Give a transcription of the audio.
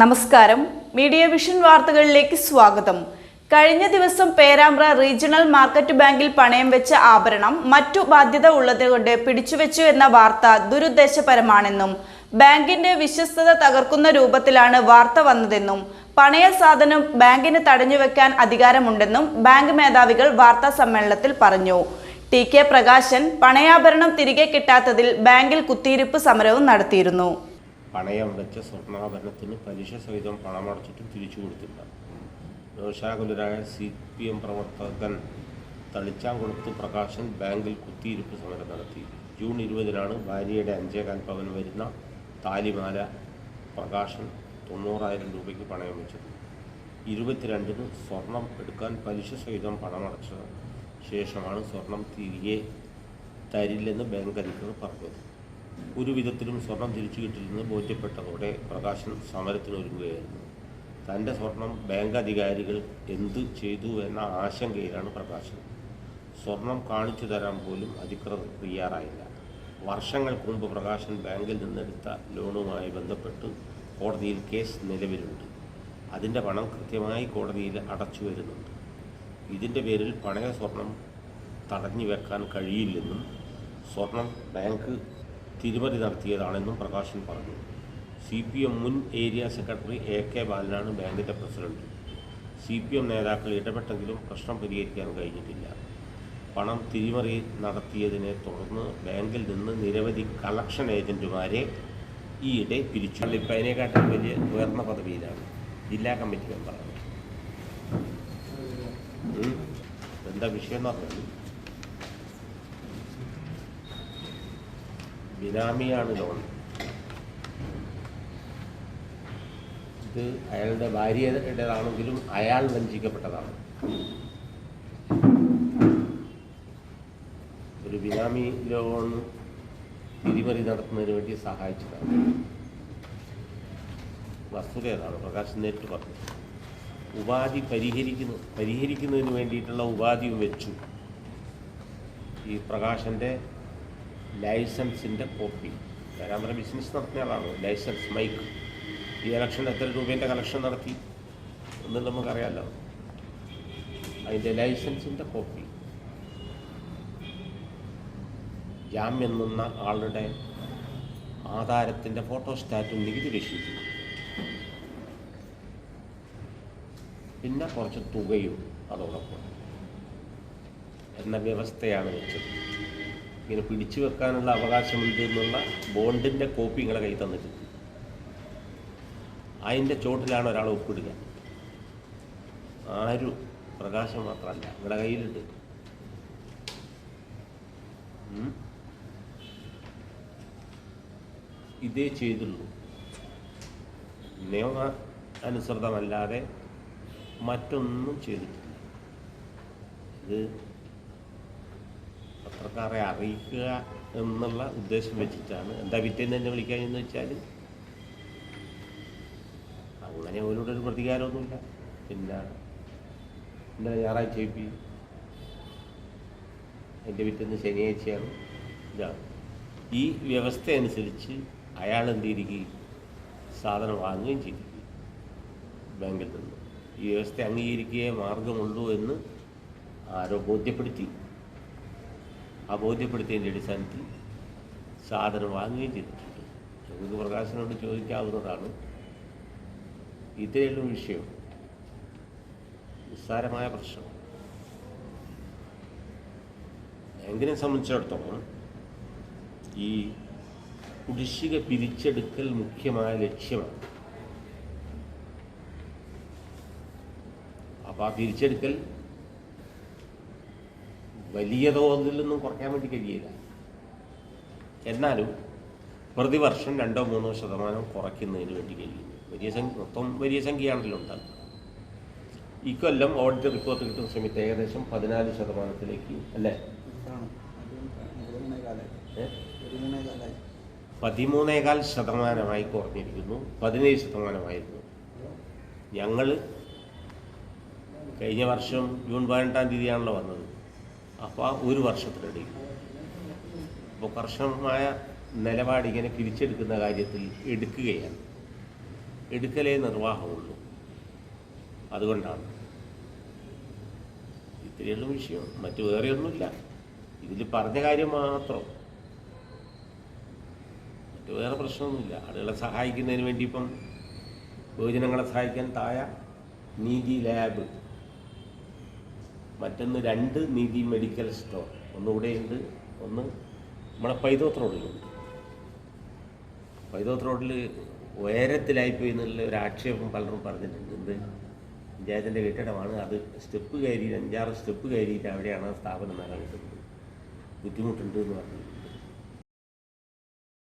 നമസ്കാരം. Media vision വാർത്തകളിലേക്ക് സ്വാഗതം. കഴിഞ്ഞ ദിവസം പേരാമ്പ്ര റീജിയണൽ മാർക്കറ്റ് ബാങ്കിൽ പണയം വെച്ച ആഭരണം മറ്റു ബാധ്യത ഉള്ളതുകൊണ്ട് പിടിച്ചുവെച്ചു എന്ന വാർത്ത ദുരുദ്ദേശപരമാണെന്നും ബാങ്കിന്റെ വിശ്വസ്തത തകർക്കുന്ന രൂപത്തിലാണ് വാർത്ത വന്നതെന്നും പണയ സാധനം ബാങ്കിന് തടഞ്ഞുവെക്കാൻ അധികാരമുണ്ടെന്നും ബാങ്ക് മേധാവികൾ വാർത്താ സമ്മേളനത്തിൽ പറഞ്ഞു. ടി കെ പ്രകാശൻ പണയാഭരണം തിരികെ കിട്ടാത്തതിൽ ബാങ്കിൽ കുത്തിയിരിപ്പ് സമരവും നടത്തിയിരുന്നു. പണയം വെച്ച സ്വർണാഭരണത്തിന് പലിശ സഹിതം പണമടച്ചിട്ടും തിരിച്ചു കൊടുത്തില്ല. രോഷാകുലരായ സി പി എം പ്രവർത്തകൻ തളിച്ചാങ്കുളത്ത് പ്രകാശൻ ബാങ്കിൽ കുത്തിയിരിപ്പ് സമരം നടത്തി. ജൂൺ ഇരുപതിനാണ് ഭാര്യയുടെ അഞ്ചേകാൽ പവൻ വരുന്ന താലിമാല പ്രകാശൻ തൊണ്ണൂറായിരം രൂപയ്ക്ക് പണയം വെച്ചത്. ഇരുപത്തിരണ്ടിന് സ്വർണം എടുക്കാൻ പലിശ സഹിതം പണമടച്ച ശേഷമാണ് സ്വർണം തിരികെ തരില്ലെന്ന് ബാങ്ക് അധികൃതർ പറഞ്ഞത്. ഒരു വിധത്തിലും സ്വർണം തിരിച്ചു കിട്ടില്ലെന്ന് ബോധ്യപ്പെട്ടതോടെ പ്രകാശൻ സമരത്തിനൊരുങ്ങുകയായിരുന്നു. തന്റെ സ്വർണം ബാങ്ക് അധികാരികൾ എന്ത് ചെയ്തു എന്ന ആശങ്കയിലാണ് പ്രകാശൻ സ്വർണം കാണിച്ചു തരാൻ പോലും അധികൃതർ തയ്യാറായില്ല. വർഷങ്ങൾക്ക് മുമ്പ് പ്രകാശൻ ബാങ്കിൽ നിന്നെടുത്ത ലോണുമായി ബന്ധപ്പെട്ട് കോടതിയിൽ കേസ് നിലവിലുണ്ട്. അതിന്റെ പണം കൃത്യമായി കോടതിയിൽ അടച്ചു വരുന്നുണ്ട്. ഇതിന്റെ പേരിൽ പണയ സ്വർണം തടഞ്ഞു വെക്കാൻ കഴിയില്ലെന്നും സ്വർണം ബാങ്ക് തിരിമറി നടത്തിയതാണെന്നും പ്രകാശൻ പറഞ്ഞു. സി പി എം മുൻ ഏരിയ സെക്രട്ടറി എ കെ ബാലനാണ് ബാങ്കിന്റെ പ്രസിഡന്റ്. സി പി എം നേതാക്കൾ ഇടപെട്ടെങ്കിലും പ്രശ്നം പരിഹരിക്കാൻ കഴിഞ്ഞിട്ടില്ല. പണം തിരിമറി നടത്തിയതിനെ തുടർന്ന് ബാങ്കിൽ നിന്ന് നിരവധി കളക്ഷൻ ഏജന്റുമാരെ ഈയിടെ പിരിച്ചു. ഇപ്പം അതിനെക്കാട്ടും വലിയ ഉയർന്ന പദവിയിലാണ്. ജില്ലാ കമ്മിറ്റി മെമ്പറാണ്. എന്താ വിഷയം എന്ന് പറഞ്ഞാൽ ബിനാമിയാണ് ലോൺ. ഇത് അയാളുടെ ഭാര്യയുടേതാണെങ്കിലും അയാൾ വഞ്ചിക്കപ്പെട്ടതാണ്. ഒരു ബിനാമി ലോൺ തിരിമറി നടത്തുന്നതിന് വേണ്ടി സഹായിച്ചതാണ്. വസ്തുത ഏതാണ്? പ്രകാശ് നേരിട്ട് പറഞ്ഞു. ഉപാധി പരിഹരിക്കുന്ന പരിഹരിക്കുന്നതിന് വേണ്ടിയിട്ടുള്ള ഉപാധി വെച്ചു. ഈ പ്രകാശന്റെ ലൈസൻസിന്റെ കോപ്പി. പേരാമ്പ്ര ബിസിനസ് നടത്തുന്ന ആളാണ്. Licence mic. ഈ ഇലക്ഷൻ എത്ര രൂപേന്റെ കളക്ഷൻ നടത്തി എന്ന് നമുക്കറിയാമല്ലോ അതിന്റെ ലൈസൻസിന്റെ കോപ്പി. ജാമ്യം നിന്ന ആളുടെ ആധാരത്തിന്റെ ഫോട്ടോസ്റ്റാറ്റും നികുതി രക്ഷിച്ചു. പിന്നെ കുറച്ച് തുകയും അതോടൊപ്പം. എന്ന വ്യവസ്ഥയാണ് വെച്ചത്. ഇങ്ങനെ പിടിച്ചു വെക്കാനുള്ള അവകാശമുണ്ട് എന്നുള്ള ബോണ്ടിന്റെ കോപ്പി നിങ്ങളെ കയ്യിൽ തന്നിട്ടുണ്ട് അതിന്റെ ചോട്ടിലാണ് ഒരാൾ ഒപ്പിടുക. ആരും? പ്രകാശം മാത്രമല്ല നിങ്ങളുടെ കയ്യിലുണ്ട്. ഇതേ ചെയ്തുള്ളൂ. നിയമ അനുസൃതമല്ലാതെ മറ്റൊന്നും ചെയ്തിട്ടില്ല. ഇത് പത്രക്കാരെ അറിയിക്കുക എന്നുള്ള ഉദ്ദേശം വെച്ചിട്ടാണ്. എന്താ പിറ്റേന്ന് എന്നെ വിളിക്കാനെന്ന് വെച്ചാൽ അങ്ങനെ അവരോട് ഒരു പ്രതികാരമൊന്നുമില്ല. പിന്നെ ഇന്നലെ ഞായറാഴ്ച എപ്പി എന്റെ പിറ്റേന്ന് ശനിയാഴ്ചയാണ് ഇതാണ്. ഈ വ്യവസ്ഥ അനുസരിച്ച് അയാൾ എന്ത് ചെയ്തിരിക്കും? സാധനം വാങ്ങുകയും ചെയ്തിരിക്കും ബാങ്കിൽ നിന്ന്. ഈ വ്യവസ്ഥ അംഗീകരിക്കുകയേ മാർഗമുള്ളൂ എന്ന് ആരോ ബോധ്യപ്പെടുത്തി. ആ ബോധ്യപ്പെടുത്തിയതിന്റെ അടിസ്ഥാനത്തിൽ സാധനം വാങ്ങുകയും ചെയ്തിട്ടുണ്ട്. നമുക്ക് പ്രകാശനോട് ചോദിക്കാവുന്നതാണ് ഇത്രയുള്ള വിഷയം. നിസ്സാരമായ പ്രശ്നം. ബാങ്കിനെ സംബന്ധിച്ചിടത്തോളം ഈ കുടിശ്ശിക പിരിച്ചെടുക്കൽ മുഖ്യമായ ലക്ഷ്യമാണ്. അപ്പോൾ ആ പിരിച്ചെടുക്കൽ വലിയ തോതിലൊന്നും കുറയ്ക്കാൻ വേണ്ടി കഴിയില്ല. എന്നാലും പ്രതിവർഷം രണ്ടോ മൂന്നോ ശതമാനം കുറയ്ക്കുന്നതിന് വേണ്ടി കഴിയുന്നു വലിയ സംഖ്യ മൊത്തം വലിയ സംഖ്യയാണല്ലോ ഉണ്ടാകും ഇക്കൊല്ലം ഓഡിറ്റ് റിപ്പോർട്ട് കിട്ടുന്ന സമയത്ത് ഏകദേശം പതിനാല് ശതമാനത്തിലേക്ക് അല്ലേ? പതിമൂന്നേകാൽ ശതമാനമായി കുറഞ്ഞിരിക്കുന്നു. പതിനേഴ് ശതമാനമായിരുന്നു. ഞങ്ങൾ കഴിഞ്ഞ വർഷം ജൂൺ പതിനെട്ടാം തീയതിയാണല്ലോ വന്നത്. അപ്പോൾ ആ ഒരു വർഷത്തിനിടയിൽ അപ്പോൾ കർശനമായ നിലപാട് ഇങ്ങനെ പിരിച്ചെടുക്കുന്ന കാര്യത്തിൽ എടുക്കുകയാണ്. എടുക്കലേ നിർവാഹമുള്ളൂ. അതുകൊണ്ടാണ്. ഇത്രയുള്ള വിഷയം. മറ്റു വേറെ ഒന്നുമില്ല ഇതിൽ പറഞ്ഞ കാര്യം മാത്രം. മറ്റു വേറെ പ്രശ്നമൊന്നുമില്ല. ആളുകളെ സഹായിക്കുന്നതിന് വേണ്ടി ഇപ്പം യുവജനങ്ങളെ സഹായിക്കാൻ താഴെ നീതി ലാബ് മറ്റൊന്ന് രണ്ട് നീതി മെഡിക്കൽ സ്റ്റോർ. ഒന്നുകൂടെയുണ്ട് ഒന്ന് നമ്മളെ പൈതോത്ത് റോഡിലുണ്ട് പൈതോത്ത് റോഡിൽ ഉയരത്തിലായിപ്പോയി എന്നുള്ള ഒരു ആക്ഷേപം പലരും പറഞ്ഞിട്ടുണ്ട്. എന്ത്? പഞ്ചായത്തിന്റെ കെട്ടിടമാണ്. അത് സ്റ്റെപ്പ് കയറി അഞ്ചാറ് സ്റ്റെപ്പ് കയറിയിട്ട് അവിടെയാണ് സ്ഥാപനം നിലനിൽക്കുന്നത്. ബുദ്ധിമുട്ടുണ്ട് എന്ന് പറഞ്ഞു.